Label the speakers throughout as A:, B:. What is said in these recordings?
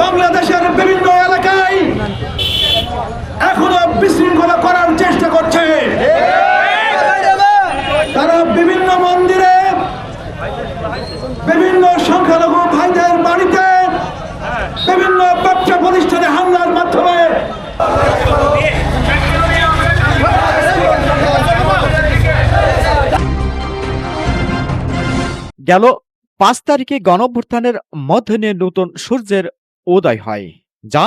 A: বাংলাদেশের বিভিন্ন এলাকায় এখনও বিশৃঙ্খলা করার চেষ্টা করছে। তারা বিভিন্ন মন্দিরে বিভিন্ন সংখ্যালঘু ভাইদের বাড়িতে বিভিন্ন ব্যবসা প্রতিষ্ঠানে হামলার মাধ্যমে
B: গেল পাঁচ তারিখে গণঅভ্যুত্থানের মধ্যে নিয়ে নতুন সূর্যের উদয় হয়, যা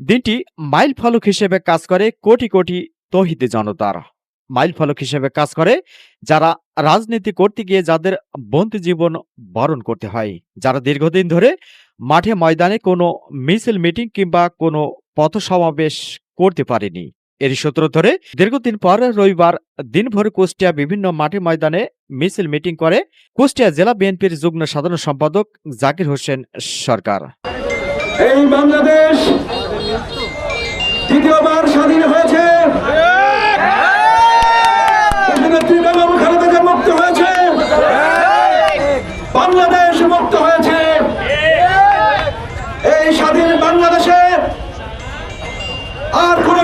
B: দিনটি মাইল ফলক হিসেবে কাজ করে কোটি কোটি তহিদি জনতার। মাইল ফলক হিসেবে কাজ করে যারা রাজনীতি করতে গিয়ে যাদের বন্দি জীবন বরণ করতে হয়, যারা দীর্ঘদিন ধরে মাঠে ময়দানে কোনো মিছিল, মিটিং কিংবা কোনো পথ সমাবেশ করতে পারেনি। এরই সূত্র ধরে দীর্ঘদিন পর রবিবার দিনভর কুষ্টিয়া বিভিন্ন মাঠে ময়দানে মিছিল, মিটিং করে কুষ্টিয়া জেলা বিএনপির যুগ্ম সাধারণ সম্পাদক জাকির হোসেন সরকার।
A: এই বাংলাদেশ দ্বিতীয়বার স্বাধীন হয়েছে। মুক্ত হয়েছে হয়েছে। এই স্বাধীন বাংলাদেশে আর কোন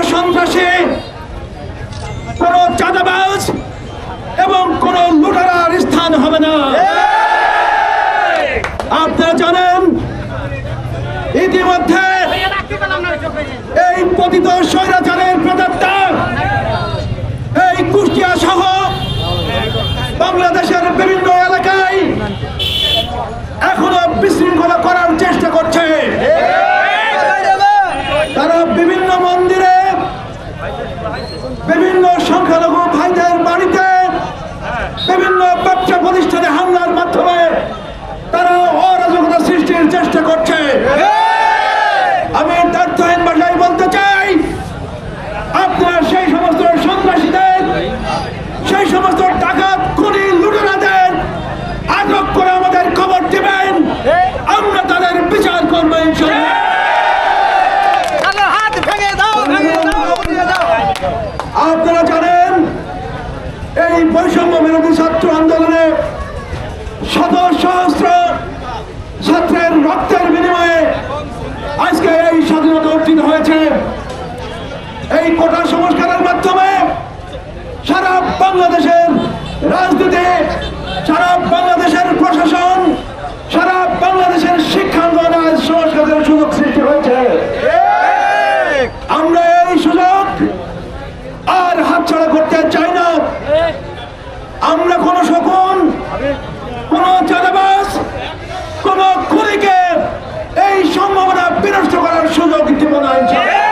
A: চাঁদাবাজ এবং কোন লুটারার স্থান হবে না। এই স্বৈরাচারের প্রদত্তা এই কুষ্টিয়া সহ বাংলাদেশের বিভিন্ন এলাকায় এখনও বিশৃঙ্খলা করার চেষ্টা করছে। তারা বিভিন্ন মন্দিরে বিভিন্ন সংখ্যালঘু ভাইদের বাড়িতে বিভিন্ন ব্যবসা প্রতিষ্ঠানে হামলার মাধ্যমে তারা অরাজকতা সৃষ্টির চেষ্টা করছে। বৈষম্য বিরোধী ছাত্র আন্দোলনে শত সহস্র ছাত্রের রক্তের বিনিময়ে আজকে এই স্বাধীনতা অর্জিত হয়েছে। এই কোটা সংস্কারের মাধ্যমে সারা বাংলাদেশের রাজনীতি, সারা বাংলাদেশের প্রশাসন সারা বাংলাদেশের শিক্ষাঙ্গন আজ সংস্কারের সুযোগ সৃষ্টি হয়েছে আমরা এই সুযোগ আর হাতছাড়া করতে চাই না আমরা কোন শকুন কোন চাঁদাবাস কোন খুনিকে এই সম্ভাবনা বিনষ্ট করার সুযোগ দিব না ইনশাআল্লাহ।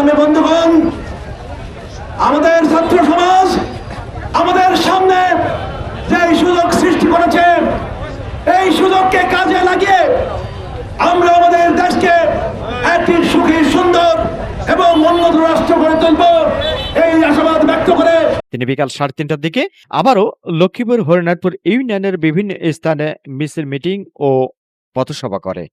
A: সংগ্রামী বন্ধুগণ আমাদের ছাত্র সমাজ আমাদের সামনে যে সুযোগ সৃষ্টি করেছে এই সুযোগকে কাজে লাগিয়ে আমরা আমাদের দেশকে একটি সুখী সুন্দর এবং উন্নত রাষ্ট্র করে তুলব এই আশাবাদ ব্যক্ত করে
B: তিনি বিকাল সাড়ে তিনটার দিকে আবারও লক্ষ্মীপুর হরিনাথপুর ইউনিয়নের বিভিন্ন স্থানে মিছিল মিটিং ও পথসভা করে।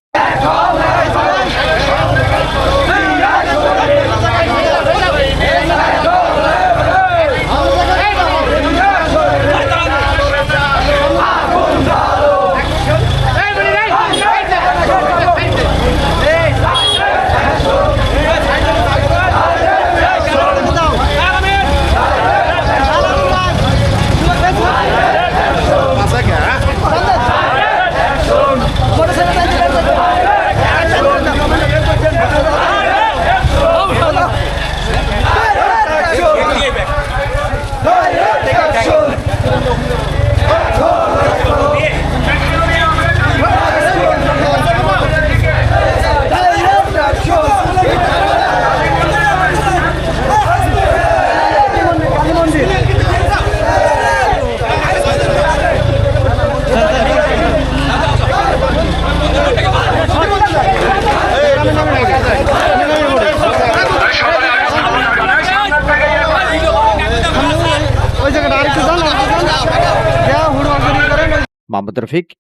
B: Mohammad Rafiq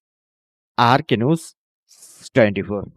B: R K news twenty four